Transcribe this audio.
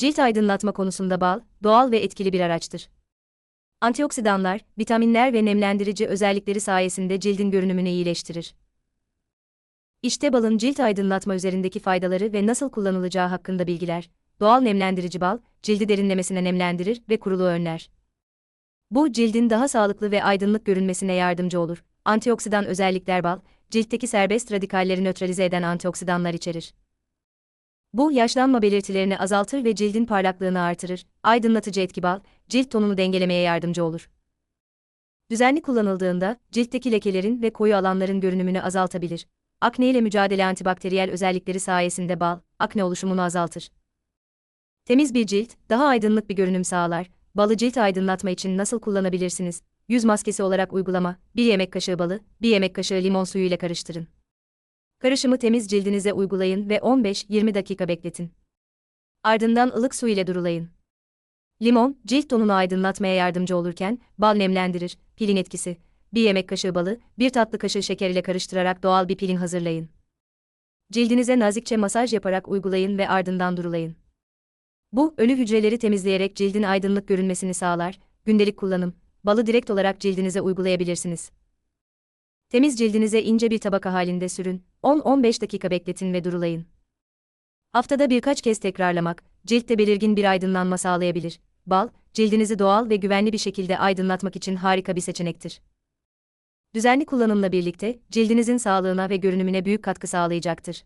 Cilt aydınlatma konusunda bal, doğal ve etkili bir araçtır. Antioksidanlar, vitaminler ve nemlendirici özellikleri sayesinde cildin görünümünü iyileştirir. İşte balın cilt aydınlatma üzerindeki faydaları ve nasıl kullanılacağı hakkında bilgiler. Doğal nemlendirici bal, cildi derinlemesine nemlendirir ve kuruluğu önler. Bu, cildin daha sağlıklı ve aydınlık görünmesine yardımcı olur. Antioksidan özellikler bal, ciltteki serbest radikalleri nötralize eden antioksidanlar içerir. Bu, yaşlanma belirtilerini azaltır ve cildin parlaklığını artırır. Aydınlatıcı etki bal, cilt tonunu dengelemeye yardımcı olur. Düzenli kullanıldığında, ciltteki lekelerin ve koyu alanların görünümünü azaltabilir. Akne ile mücadele antibakteriyel özellikleri sayesinde bal, akne oluşumunu azaltır. Temiz bir cilt, daha aydınlık bir görünüm sağlar. Balı cilt aydınlatma için nasıl kullanabilirsiniz? Yüz maskesi olarak uygulama, 1 yemek kaşığı balı, 1 yemek kaşığı limon suyu ile karıştırın. Karışımı temiz cildinize uygulayın ve 15-20 dakika bekletin. Ardından ılık su ile durulayın. Limon, cilt tonunu aydınlatmaya yardımcı olurken, bal nemlendirir, pilin etkisi. 1 yemek kaşığı balı, 1 tatlı kaşığı şeker ile karıştırarak doğal bir pilin hazırlayın. Cildinize nazikçe masaj yaparak uygulayın ve ardından durulayın. Bu, ölü hücreleri temizleyerek cildin aydınlık görünmesini sağlar. Gündelik kullanım, balı direkt olarak cildinize uygulayabilirsiniz. Temiz cildinize ince bir tabaka halinde sürün, 10-15 dakika bekletin ve durulayın. Haftada birkaç kez tekrarlamak, ciltte belirgin bir aydınlanma sağlayabilir. Bal, cildinizi doğal ve güvenli bir şekilde aydınlatmak için harika bir seçenektir. Düzenli kullanımla birlikte, cildinizin sağlığına ve görünümüne büyük katkı sağlayacaktır.